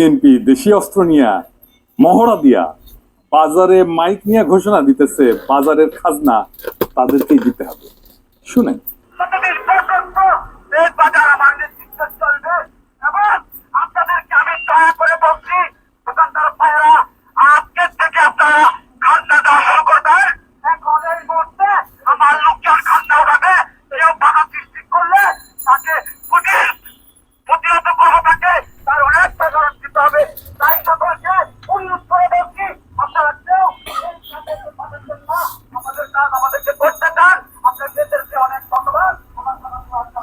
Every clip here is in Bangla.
বিএনপি দেশীয় অস্ত্র নিয়া, মহড়া দিয়া, বাজারে মাইক নিয়ে ঘোষণা দিতেছে, বাজারের খাজনা তাদেরকেই দিতে হবে। শুনেন যতদিন পর্যন্ত এই বাজার আমার নেতৃত্বে চলবে এবং আপনাদেরকে আমি দয়া করে বলছি দোকানদার ভাইয়েরা আজকের থেকে আপনারা খান্না দেওয়া শুরু করবেন এখন এই মুহূর্তে আমার লোকজন খান্না উঠাবে কেউ বাধা সৃষ্টি করলে তাকে প্রতি প্রতিহত করব তাকে তার অনেক প্রচারণ দিতে হবে তাই সকলকে অনুরোধ করে বলছি আপনারা কেউ এই কাজে পাঠাচ্ছেন না আমাদের কাজ আমাদেরকে করতে চান আপনার দেশেরকে অনেক ধন্যবাদ আমার নাম আব্দুল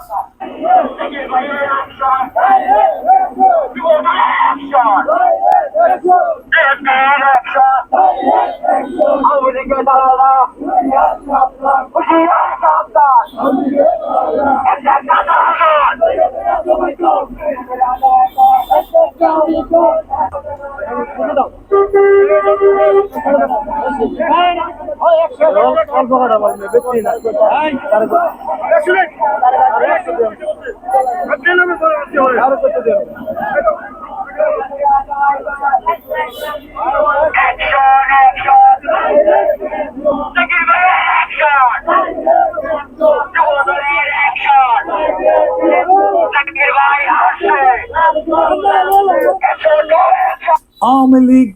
আওয়ামী লীগ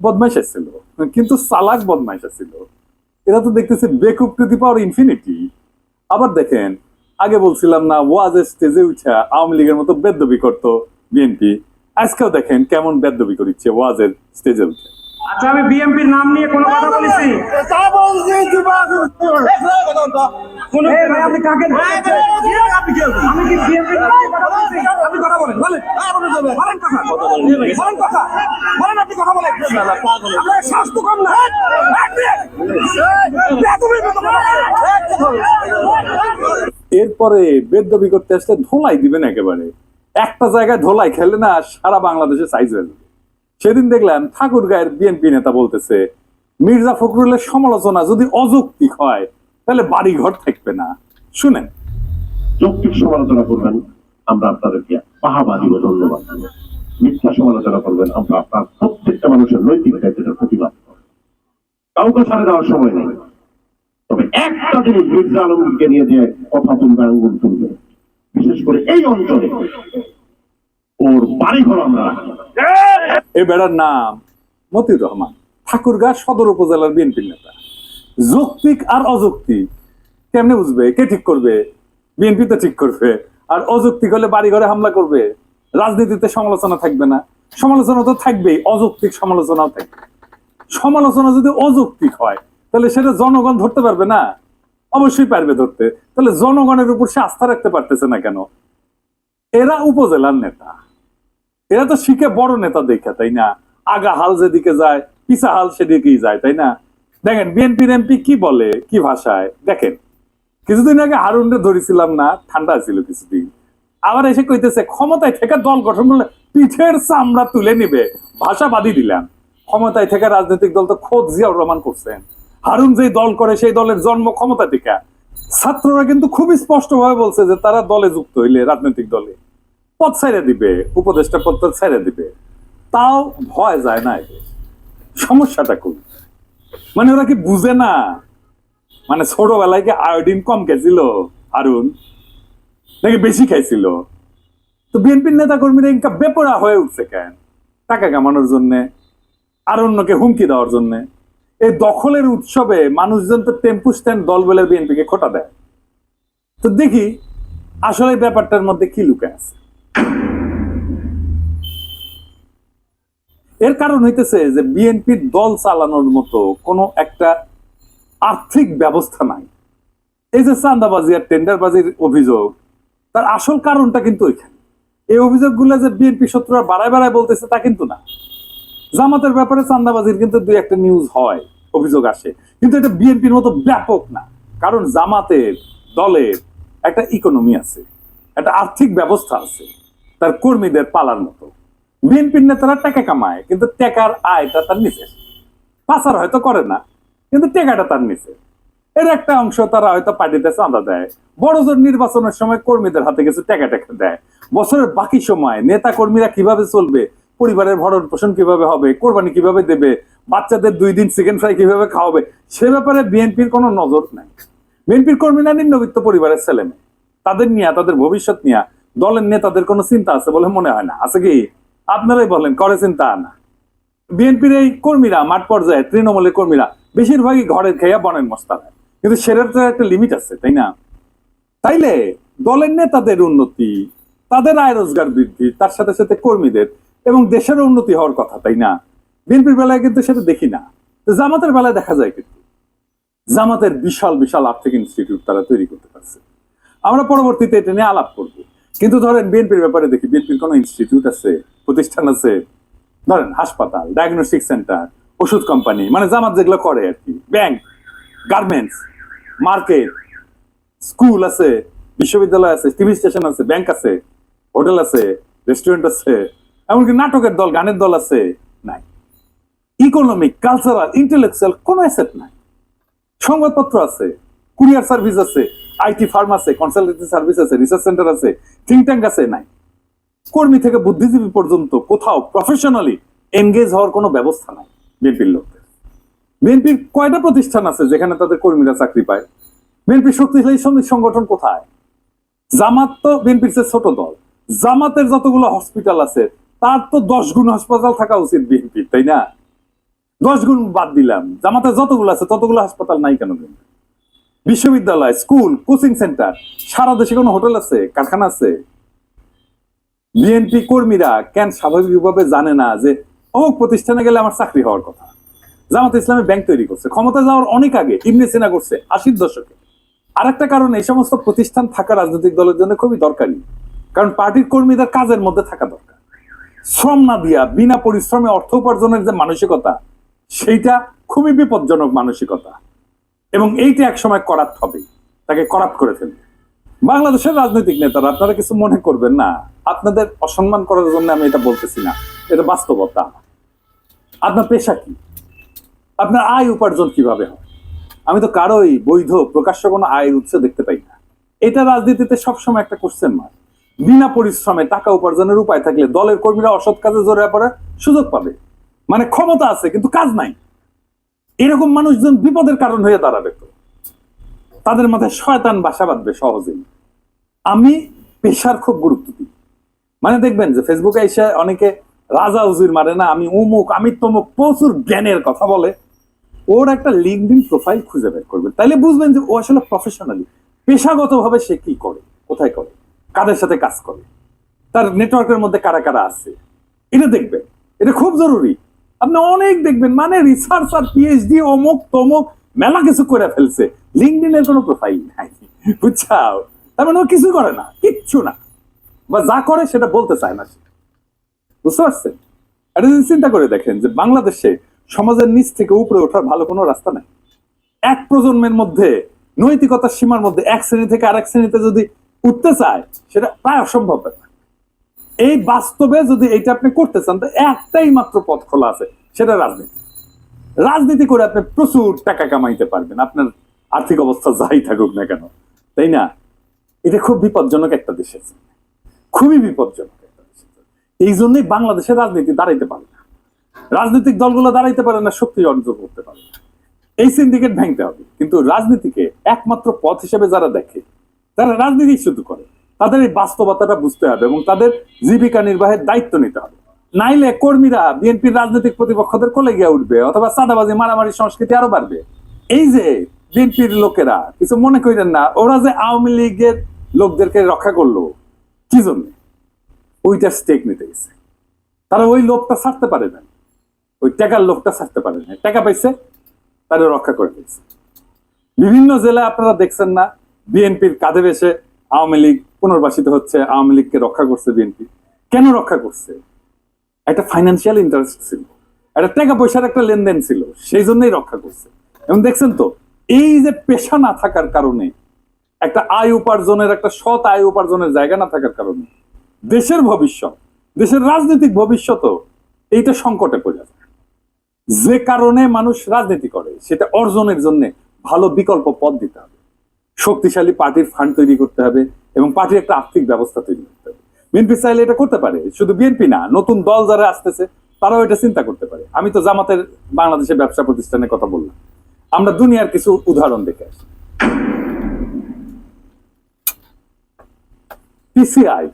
বদমাইশ ছিল কিন্তু চালাক বদমাইশ ছিল এরা তো দেখতেছে বেকুব টু দি পাওয়ার ইনফিনিটি। আবার দেখেন আগে বলছিলাম না ওয়াজের স্টেজে উঠা আওয়ামী লীগের মতো বেদবি করতো বিএনপি আজকেও দেখেন কেমন বেদবি করিচ্ছে ওয়াজের স্টেজে উঠে। আচ্ছা আমি বিএমপির নাম নিয়ে কোনো কথা বলেছি? কোনো এই ভাই, আপনি কাকে আমি কি বিএমপির নাম নিয়ে কথা বলেছি? আপনি কথা বলেন বলেন। বলেন কথা। বলেন কথা। বলেন আপনি কথা বলেন। স্বাস্থ্য কম না। এরপরে বেদবি করতে আসলে ধোলাই দিবেন একেবারে। একটা জায়গায় ধোলাই খেলে না সারা বাংলাদেশে সাইজ হয়ে যাবে। সেদিন দেখলাম ঠাকুর গায়ের বিএনপি নেতা বলতেছে, মির্জা ফখরুলের সমালোচনা যদি অযৌক্তিক হয়, তাহলে বাড়ি ঘর থাকবে না। শুনেন। যৌক্তিক সমালোচনা করবেন আমরা আপনাদেরকে পাহাবা দিব, ধন্যবাদ। মিথ্যা সমালোচনা করবেন আমরা আপনার প্রত্যেকটা মানুষের নৈতিক দায়িত্বের প্রতিবাদ কাউকে ছাড়ে দেওয়ার সময় নেই। একটা জিনিস মির্জা আলমকে নিয়ে যে কথা তুলবে আঙ্গুল তুলবে। বিশেষ করে এই অঞ্চলে। ওর বাড়ি ঘর আমরা। এই বেড়ার নাম মতিউর রহমান, ঠাকুরগাঁ সদর উপজেলার বিএনপির নেতা। যৌক্তিক আর অযৌক্তিক, কেমনে বুঝবে? কে ঠিক করবে? বিএনপি তো ঠিক করবে। আর অযৌক্তিক হলে বাড়ি ঘরে হামলা করবে। রাজনীতিতে সমালোচনা থাকবে না। সমালোচনা তো থাকবেই, অযৌক্তিক সমালোচনাও থাকবে। সমালোচনা যদি অযৌক্তিক হয় তাহলে সেটা জনগণ ধরতে পারবে না? অবশ্যই পারবে ধরতে। তাহলে জনগণের উপর সে আস্থা রাখতে পারতেছে না কেন? এরা উপজেলার নেতা। এরা তো শিখে বড় নেতা দেখে, তাই না? আগা হাল যেদিকে যায়, পিছা হাল সেদিকেই যায়, তাই না? দেখেন, বিএনপির এমপি কি বলে, কি ভাষায়? দেখেন, কিছুদিন আগে হারুনরে ধরেছিলাম না, ঠান্ডা ছিল কিছুদিন। আবার এসে কইতেছে, ক্ষমতায় থেকে দল গঠন করলে পিঠের চামড়া তুলে নিবে। ভাষা বাদি দিলাম। ক্ষমতায় থেকে রাজনৈতিক দল তো খোদ জিয়াউর রহমান করছেন। হারুন যে দল করে, সেই দলের জন্ম ক্ষমতা থেকে। ছাত্ররা কিন্তু খুবই স্পষ্টভাবে বলছে যে তারা দলে যুক্ত হইলে, রাজনৈতিক দলে। পথ ছেড়ে দিবে, উপদেষ্টা পদ ছেড়ে দিবে। তাও ভয় যায় না সমস্যাটা খুব মানে ওরা কি বুঝে না? মানে ছোটবেলায় কি আয়োডিন কম খেয়েছিল আরুন নাকি বেশি খাইছিল? তো বিএনপির নেতা কর্মীরা ইনকা বেপরা হয়ে উঠছে কেন? টাকা কামানোর জন্যে, আর অন্যকে হুমকি দেওয়ার জন্য। এই দখলের উৎসবে মানুষজন তো টেম্পু স্ট্যান্ড দল বলে বিএনপিকে খোটা দেয়। তো দেখি, আসলে ব্যাপারটার মধ্যে কি লুকে আছে। এর কারণ হইতেছে যে বিএনপির দল চালানোর মতো কোনো একটা আর্থিক ব্যবস্থা নাই। এই যে চান্দাবাজি আর টেন্ডারবাজির অভিযোগ, তার আসল কারণটা কিন্তু ওইখানে। এই অভিযোগগুলো যে বিএনপি শত্রুরা বাড়ায় বাড়ায় বলতেছে তা কিন্তু না। জামাতের ব্যাপারে চান্দাবাজির কিন্তু দুই একটা নিউজ হয়, অভিযোগ আসে। কিন্তু এটা বিএনপির মতো ব্যাপক না, কারণ জামাতের দলের একটা ইকোনমি আছে, একটা আর্থিক ব্যবস্থা আছে, তার কর্মীদের পালার মতো। বিএনপির নেতারা টাকা কামায়, কিন্তু টাকার আয়টা তার নিচে। পাচার হয়তো করে না, কিন্তু টাকাটা তার নিচে। এর একটা অংশ তারা হয়তো পার্টিতে চাঁদা দেয়। বড় জোর নির্বাচনের সময় কর্মীদের হাতে কিছু টাকা টাকা দেয়। বছরের বাকি সময় নেতা কর্মীরা কীভাবে চলবে পরিবারের ভরণ পোষণ কীভাবে হবে, কোরবানি কীভাবে দেবে, বাচ্চাদের দুই দিন চিকেন ফ্রাই কীভাবে খাওয়াবে, সে ব্যাপারে বিএনপির কোনো নজর নাই। বিএনপির কর্মীরা নিম্নবিত্ত পরিবারের ছেলে তাদের নিয়ে, তাদের ভবিষ্যৎ নিয়ে, দলের নেতাদের কোনো চিন্তা আছে বলে মনে হয় না। আছে কি? আপনারাই বলেন, করে চিন্তা না। বিএনপির এই কর্মীরা, মাঠ পর্যায়ে তৃণমূলের কর্মীরা, বেশিরভাগই ঘরের খেয়া বনের মস্তা কিন্তু সেটার তো একটা লিমিট আছে, তাই না? তাইলে দলের নেতাদের উন্নতি, তাদের আয় রোজগার বৃদ্ধি, তার সাথে সাথে কর্মীদের এবং দেশের উন্নতি হওয়ার কথা, তাই না? বিএনপির বেলায় কিন্তু সেটা দেখি না। জামাতের বেলায় দেখা যায় কিন্তু। জামাতের বিশাল বিশাল আর্থিক ইনস্টিটিউট তারা তৈরি করতে পারছে। আমরা পরবর্তীতে এটা নিয়ে আলাপ করব। কিন্তু ধরেন বিএনপির ব্যাপারে দেখি, বিএনপির কোনো ইনস্টিটিউট আছে, প্রতিষ্ঠান আছে? ধরেন হাসপাতাল ডায়াগনস্টিক সেন্টার ওষুধ কোম্পানি মানে জামাত যেগুলো করে আর কি ব্যাংক গার্মেন্টস মার্কেট স্কুল আছে, বিশ্ববিদ্যালয় আছে টিভি স্টেশন আছে ব্যাংক আছে হোটেল আছে রেস্টুরেন্ট আছে এমনকি নাটকের দল, গানের দল আছে, নাই। ইকোনমিক কালচারাল ইন্টেলেকচুয়াল কোনো অ্যাসেট নাই। সংবাদপত্র আছে কুরিয়ার সার্ভিস আছে আইটি ফার্ম আছে কনসালটেন্সি সার্ভিস আছে রিসার্চ সেন্টার আছে থিঙ্ক ট্যাঙ্ক আছে, নাই। কর্মী থেকে বুদ্ধিজীবী পর্যন্ত কোথাও প্রফেশনালি এনগেজ হওয়ার কোনো ব্যবস্থা নাই বিএনপির লোকদের। বিএনপির কয়টা প্রতিষ্ঠান আছে যেখানে তাদের কর্মীরা চাকরি পায়? বিএনপির শক্তিশালী শ্রমিক সংগঠন কোথায়? জামাত তো বিএনপির ছোট দল। জামাতের যতগুলো হসপিটাল আছে তার তো দশ গুণ হাসপাতাল থাকা উচিত বিএনপি তাই না? দশ গুণ বাদ দিলাম। জামাতের যতগুলো আছে, ততগুলো হাসপাতাল নাই কেন বিশ্ববিদ্যালয়, স্কুল, কোচিং সেন্টার, সারা দেশে কোনো হোটেল আছে, কারখানা আছে? বিএনপি কর্মীরা কেন স্বাভাবিকভাবে জানে না যে, অমুক প্রতিষ্ঠানে গেলে আমার চাকরি হওয়ার কথা? জামাত ইসলামী ব্যাংক তৈরি করছে। ক্ষমতা যাওয়ার অনেক আগে ইবনে সিনা করছে, আশির দশকে। আর একটা কারণ, এই সমস্ত প্রতিষ্ঠান থাকা রাজনৈতিক দলের জন্য খুবই দরকারি। কারণ পার্টির কর্মীদের কাজের মধ্যে থাকা দরকার। শ্রম না দিয়া, বিনা পরিশ্রমে অর্থ উপার্জনের যে মানসিকতা, সেইটা খুবই বিপজ্জনক মানসিকতা। এবং এইটা একসময় করাপ্ট হবে, তাকে করাপ্ট করে ফেলবে। বাংলাদেশের রাজনৈতিক নেতারা, আপনারা কিছু মনে করবেন না। আপনাদের অসম্মান করার জন্য আমি এটা বলতেছি না। এটা বাস্তবতা। আপনার পেশা কি? আপনার আয় উপার্জন কীভাবে হয়? আমি তো কারোই বৈধ, প্রকাশ্য কোনো আয়ের উৎস দেখতে পাই না। এটা রাজনীতিতে সবসময় একটা কোশ্চেন মার্ক বিনা পরিশ্রমে টাকা উপার্জনের উপায় থাকলে দলের কর্মীরা অসৎ কাজে জড়িয়ে পড়ার সুযোগ পাবে। মানে ক্ষমতা আছে, কিন্তু কাজ নাই। এরকম মানুষজন বিপদের কারণ হয়ে দাঁড়াবে তো। তাদের মাথায় শয়তান বাসা বাঁধবে সহজেই। আমি পেশার খুব গুরুত্ব দিই। মানে দেখবেন যে ফেসবুকে এসে অনেকে রাজা উজির মারে না, আমি উমুক, আমি তমুক, প্রচুর জ্ঞানের কথা বলে। ওর একটা লিঙ্কডিন প্রোফাইল খুঁজে বের করবেন তাইলে বুঝবেন যে ও আসলে প্রফেশনালি পেশাগতভাবে সে কি করে? কোথায় করে? কাদের সাথে কাজ করে? তার নেটওয়ার্কের মধ্যে কারা কারা আছে? এটা দেখবেন। এটা খুব জরুরি। আপনি অনেক দেখবেন মানে রিসার্চ আর পিএইচডি অমুক তমুক মেলা কিছু করে ফেলছে। লিঙ্কডিনের কোনো প্রোফাইল নাই, বুঝছাও? তার মানে ও কিছু করে না, কিচ্ছু না। বা যা করে সেটা বলতে চায় না সে। বুঝতে পারছেন? এটা চিন্তা করে দেখেন যে বাংলাদেশে সমাজের নিচ থেকে উপরে ওঠার ভালো কোনো রাস্তা নাই। এক প্রজন্মের মধ্যে নৈতিকতার সীমার মধ্যে এক শ্রেণি থেকে আরেক শ্রেণীতে যদি উঠতে চায়, সেটা প্রায় অসম্ভব ব্যাপার এই বাস্তবে যদি এটা আপনি করতে চান, তো একটাই মাত্র পথ খোলা আছে, সেটা রাজনীতি রাজনীতি করে আপনি প্রচুর টাকা কামাইতে পারবেন, আপনার আর্থিক অবস্থা যাই থাকুক না কেন, তাই না এটা খুব বিপজ্জনক একটা দেশের জন্য। খুবই বিপজ্জনক একটা জন্য। এই জন্যই বাংলাদেশের রাজনীতি দাঁড়াইতে পারে না রাজনৈতিক দলগুলো দাঁড়াইতে পারে না, শক্তি অর্জন করতে পারে না এই সিন্ডিকেট ভাঙতে হবে, কিন্তু রাজনীতিকে একমাত্র পথ হিসেবে যারা দেখে তারা রাজনীতি শুধু করে। তাদের এই বাস্তবতাটা বুঝতে হবে এবং তাদের জীবিকা নির্বাহের দায়িত্ব নিতে হবে। নাইলে কর্মীরা বিএনপির রাজনৈতিক প্রতিপক্ষদের কোলে গিয়ে উঠবে অথবা সাদাবাজি মারামারি সংস্কৃতি আরও বাড়বে। এই যে বিএনপির লোকেরা কিছু মনে করেন না, ওরা যে আওয়ামী লীগের লোকদেরকে রক্ষা করল, কি জন্য? ওইটার স্টেক নিতে গেছে। তারা ওই লোকটা ছাড়তে পারে না ওই টাকার লোকটা ছাড়তে পারে না টাকা পাইছে, তারা রক্ষা করে দিয়েছে বিভিন্ন জেলায় আপনারা দেখছেন না বিএনপির কাঁধে বেসে আওয়ামী লীগ পুনর্বাসিত হচ্ছে, আওয়ামী লীগকে রক্ষা করছে বিএনপি। কেন রক্ষা করছে? একটা ফাইন্যান্সিয়াল ইন্টারেস্ট ছিল। একটা টাকা পয়সার একটা লেনদেন ছিল, সেই জন্যই রক্ষা করছে। এবং দেখছেন তো, এই যে পেশা না থাকার কারণে, একটা আয় উপার্জনের, একটা সৎ আয় উপার্জনের জায়গা না থাকার কারণে, দেশের ভবিষ্যৎ, দেশের রাজনৈতিক ভবিষ্যৎও এইটা সংকটে পড়ে যাবে যে কারণে মানুষ রাজনীতি করে, সেটা অর্জনের জন্য ভালো বিকল্প পথ দিতে শক্তিশালী পার্টির ফান্ড তৈরি করতে হবে এবং পার্টির একটা আর্থিক ব্যবস্থা তৈরি করতে হবে। বিএনপি চাইলে এটা করতে পারে, শুধু বিএনপি না, নতুন দল যারা আসতেছে, তারাও এটা চিন্তা করতে পারে। আমি তো জামাতের বাংলাদেশের ব্যবসা প্রতিষ্ঠানের কথা বললাম। আমরা দুনিয়ার কিছু উদাহরণ দেখে আসি। পিসিআই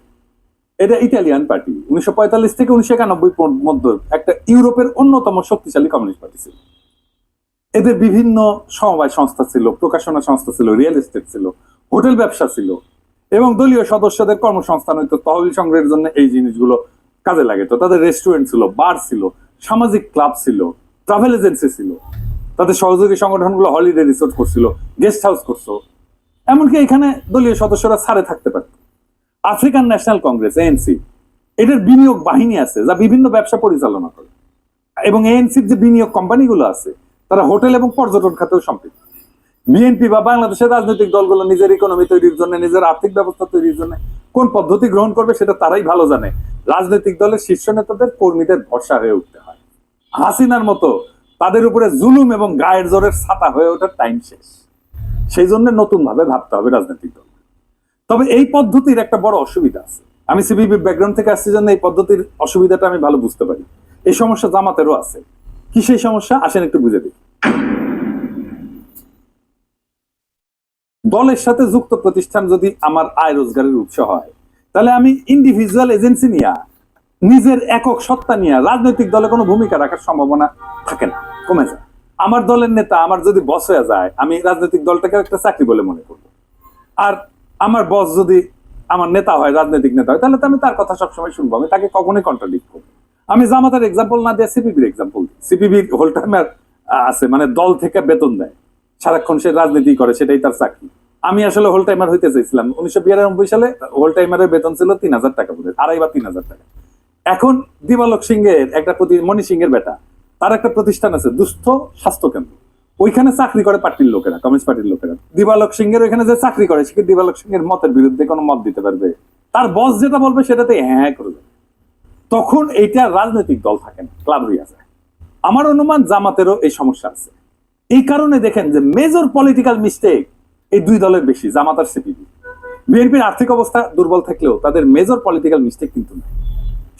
এটা ইতালিয়ান পার্টি উনিশশো পঁয়তাল্লিশ থেকে উনিশশো একানব্বই মধ্যে একটা ইউরোপের অন্যতম শক্তিশালী কমিউনিস্ট পার্টি ছিল। এদের বিভিন্ন সমবায় সংস্থা ছিল, প্রকাশনা সংস্থা ছিল রিয়েল এস্টেট ছিল, হোটেল ব্যবসা ছিল এবং দলীয় সদস্যদের কর্মসংস্থান হইতো, তহবিল সংগ্রহের জন্য এই জিনিসগুলো কাজে লাগে। তো তাদের রেস্টুরেন্ট ছিল বার ছিল, সামাজিক ক্লাব ছিল ট্রাভেল এজেন্সি ছিল, তাদের সহযোগী সংগঠনগুলো হলিডে রিসোর্ট করছিল গেস্ট হাউস করছ এমনকি এখানে দলীয় সদস্যরা ছাড়ে থাকতে পারত। আফ্রিকান ন্যাশনাল কংগ্রেস এএনসি এটার বিনিয়োগ বাহিনী আছে যা বিভিন্ন ব্যবসা পরিচালনা করে। এবং এএনসির যে বিনিয়োগ কোম্পানিগুলো আছে তারা হোটেল এবং পর্যটন খাতেও সম্পৃক্ত। বিএনপি বা বাংলাদেশের রাজনৈতিক দলগুলো নিজের ইকোনমি তৈরির জন্য, নিজের আর্থিক ব্যবস্থা তৈরির জন্য কোন পদ্ধতি গ্রহণ করবে সেটা তারাই ভালো জানে। রাজনৈতিক দলের শীর্ষ নেতাদের কর্মীদের ভরসা হয়ে উঠতে হয়। হাসিনার মতো তাদের উপরে জুলুম এবং গায়ের জোরের ছাতা হয়ে ওঠার টাইম শেষ। সেই জন্য নতুন ভাবে ভাবতে হবে রাজনৈতিক দল। তবে এই পদ্ধতির একটা বড় অসুবিধা আছে। আমি সিবিবি ব্যাকগ্রাউন্ড থেকে আসছি জন্য এই পদ্ধতির অসুবিধাটা আমি ভালো বুঝতে পারি। এই সমস্যা জামাতেরও আছে। কি সেই সমস্যা? আসেন একটু বুঝে দিই দলের সাথে যুক্ত প্রতিষ্ঠান যদি আমার আয় রোজগারের উৎস হয়, তাহলে আমি ইন্ডিভিজুয়াল এজেন্সি নিয়ে, নিজের একক সত্তা নিয়ে রাজনৈতিক দলে কোনো ভূমিকা রাখার সম্ভাবনা থাকে না, কমে যায়। আমার দলের নেতা, আমার যদি বস হয়ে যায়, আমি রাজনৈতিক দলটাকে একটা চাকরি বলে মনে করব। আর আমার বস যদি আমার নেতা হয়, রাজনৈতিক নেতা হয়, তাহলে তো আমি তার কথা সবসময় শুনব, আমি তাকে কখনোই কন্ট্রাডিক্ট করব আমি জামাতের এক্সাম্পল না দিয়ে সিপিবির এক্সাম্পল দিই। সিপিবির হোল টাইমার আছে মানে দল থেকে বেতন দেয়। সারাক্ষণ সে রাজনীতি করে, সেটাই তার চাকরি। আমি আসলে হোল টাইমার হইতে চাইছিলাম। উনিশশো বিরানব্বই সালে হোল টাইমারের বেতন ছিল তিন হাজার টাকা বোধ আড়াই বা তিন হাজার টাকা। এখন দিবালক সিংহের একটা প্রতি মণি সিংহের বেটা, তার একটা প্রতিষ্ঠান আছে, দুস্থ স্বাস্থ্য কেন্দ্র। ওইখানে চাকরি করে পার্টির লোকেরা, কমিউনিস্ট পার্টির লোকেরা। দিবালক সিংহের ওইখানে যে চাকরি করে, সে দিবালক সিংহের মতের বিরুদ্ধে কোনো মত দিতে পারবে? তার বস যেটা বলবে সেটাতে হ্যাঁ করবে তখন এইটা রাজনৈতিক দল থাকে না ক্লাব হইয়া যায়। আমার অনুমান জামাতেরও এই সমস্যা আছে। এই কারণে দেখেন যে মেজর পলিটিক্যাল মিস্টেক এই দুই দলের বেশি, জামাত আর সিপিবি বিএনপির আর্থিক অবস্থা দুর্বল থাকলেও তাদের মেজর পলিটিক্যাল মিস্টেক কিন্তু নেই।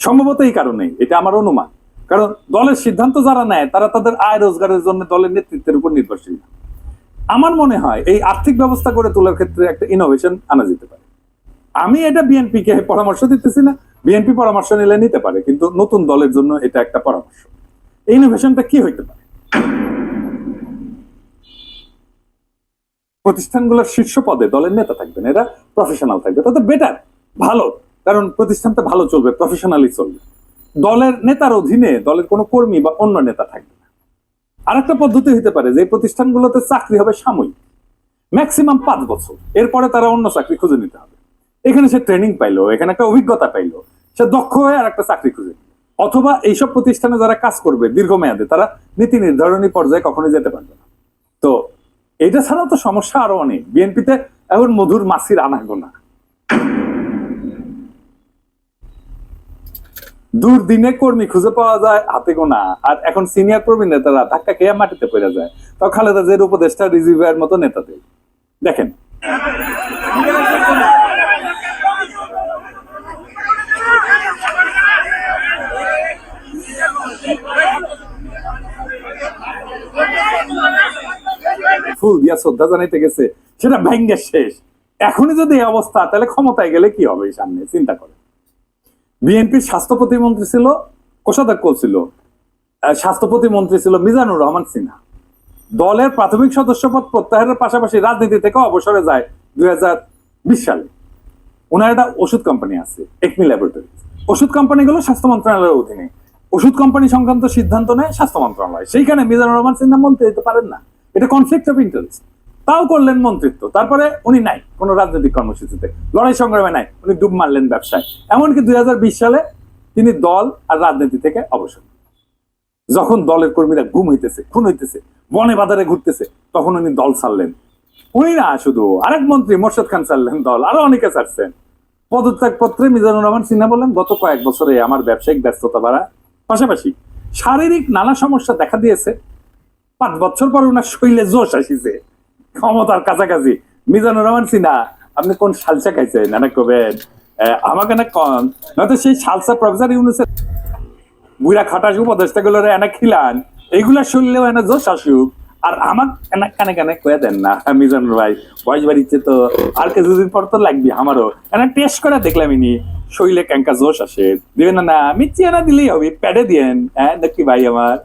সম্ভবত এই কারণেই, এটা আমার অনুমান। কারণ দলের সিদ্ধান্ত যারা নেয়, তারা তাদের আয় রোজগারের জন্য দলের নেতৃত্বের উপর নির্ভরশীল আমার মনে হয় এই আর্থিক ব্যবস্থা করে তোলার ক্ষেত্রে একটা ইনোভেশন আনা যেতে পারে। আমি এটা বিএনপি কে পরামর্শ দিতেছি না, বিএনপি পরামর্শ নিলে নিতে পারে, কিন্তু নতুন দলের জন্য এটা একটা পরামর্শ। ইনোভেশনটা কি হইতে পারে? প্রতিষ্ঠানগুলোর শীর্ষ পদে দলের নেতা থাকবেন, এরা প্রফেশনাল থাকবে, তাতে বেটার ভালো, কারণ প্রতিষ্ঠানটা ভালো চলবে প্রফেশনালি চলবে। দলের নেতার অধীনে দলের কোনো কর্মী বা অন্য নেতা থাকবে না। আর একটা পদ্ধতি হতে পারে, যে প্রতিষ্ঠানগুলোতে চাকরি হবে সাময়িক ম্যাক্সিমাম পাঁচ বছর, এরপরে তারা অন্য চাকরি খুঁজে নিতে হবে। এখানে সে ট্রেনিং পাইলো, এখানে একটা অভিজ্ঞতা পাইলো, সে দক্ষ হয়ে আর একটা চাকরি খুঁজে নিল। অথবা এইসব প্রতিষ্ঠানে যারা কাজ করবে দীর্ঘমেয়াদে, তারা নীতি নির্ধারণী পর্যায়ে কখনোই যেতে পারবে না। তো এটা ছাড়াও তো সমস্যা আরও অনেক। বিএনপিতে এখন মধুর মাসির আনাগোনা। দুর্দিনে কর্মী খুঁজে পাওয়া যায়, হাতে গোনা। আর এখন সিনিয়র কর্মী নেতারা ধাক্কা খেয়ে মাটিতে পড়ে যায়। তো খালেদা জের উপদেষ্টা রিজিভিয়ার মতো নেতাদের। দেখেন। ফুল দিয়া শ্রদ্ধা জানাইতে গেছে, সেটা ভেঙ্গে শেষ। এখনই যদি এই অবস্থা, তাহলে ক্ষমতায় গেলে কি হবে সামনে? চিন্তা করে বিএনপির স্বাস্থ্য প্রতিমন্ত্রী ছিল, কোষাধ্যক্ষ ছিল স্বাস্থ্য প্রতিমন্ত্রী ছিল মিজানুর রহমান সিনহা। দলের প্রাথমিক সদস্যপদ প্রত্যাহারের পাশাপাশি রাজনীতি থেকে অবসরে যায় দুই হাজার বিশ সালে। ওনার একটা ওষুধ কোম্পানি আছে, একমি ল্যাবরেটরি। ওষুধ কোম্পানিগুলো স্বাস্থ্য মন্ত্রণালয়ের অধীনে। ওষুধ কোম্পানি সংক্রান্ত সিদ্ধান্ত নেয় স্বাস্থ্য মন্ত্রণালয়। সেইখানে মিজানুর রহমান সিনহা মন্ত্রী হতে পারেন না। এটা কনফ্লিক্ট অফ ইন্টারেস্ট তাও করলেন মন্ত্রিত্ব। তারপরে উনি নাই কোন রাজনৈতিক কর্মসূচিতে। লড়াই সংগ্রামে নাই। উনি ডুব মারলেন ব্যবসায়। এমনকি দুই সালে তিনি দল আর রাজনীতি থেকে অবসর যখন দলের কর্মীরা গুম হইতেছে, খুন হইতেছে, বনে বাজারে ঘুরতেছে, তখন উনি দল ছাড়লেন। উনি না শুধু, আরেক মন্ত্রী মোর্শেদ খান ছাড়লেন দল, আরও অনেকে ছাড়ছেন। পদত্যাগ পত্রে মিজানুর রহমান সিনহা বললেন গত কয়েক বছরে আমার ব্যবসায়িক ব্যস্ততা বাড়া পাশাপাশি শারীরিক নানা সমস্যা দেখা দিয়েছে। পাঁচ বছর পর ওনার শৈলে জোশ আসিছে। ক্ষমতার কাছাকাছি। মিজানুর রহমান সিনহা, আপনি কোন সালসা খাইছেন? না কবেন? আমাকে না কন। নয়তো সেই সালসা প্রফেসর ইউনুসের বুড়া খাটাস উপদেষ্টা গুলো এনা খিলান। এইগুলা শুনলেও এনা জোশ আসুক। আর আমার কানে কানে কয়ে দেন না মিজান ভাই। বয়স বাড়িতে তো, আর কিছুদিন পর তো লাগবে আমারও। এনে টেস্ট করে দেখলাম ইনি শরীরে ক্যাঙ্কা জোশ আসে। দিবেন না না আমি চেনা দিলেই হবে প্যাডে দিয়েন। হ্যাঁ নাকি ভাই আমার।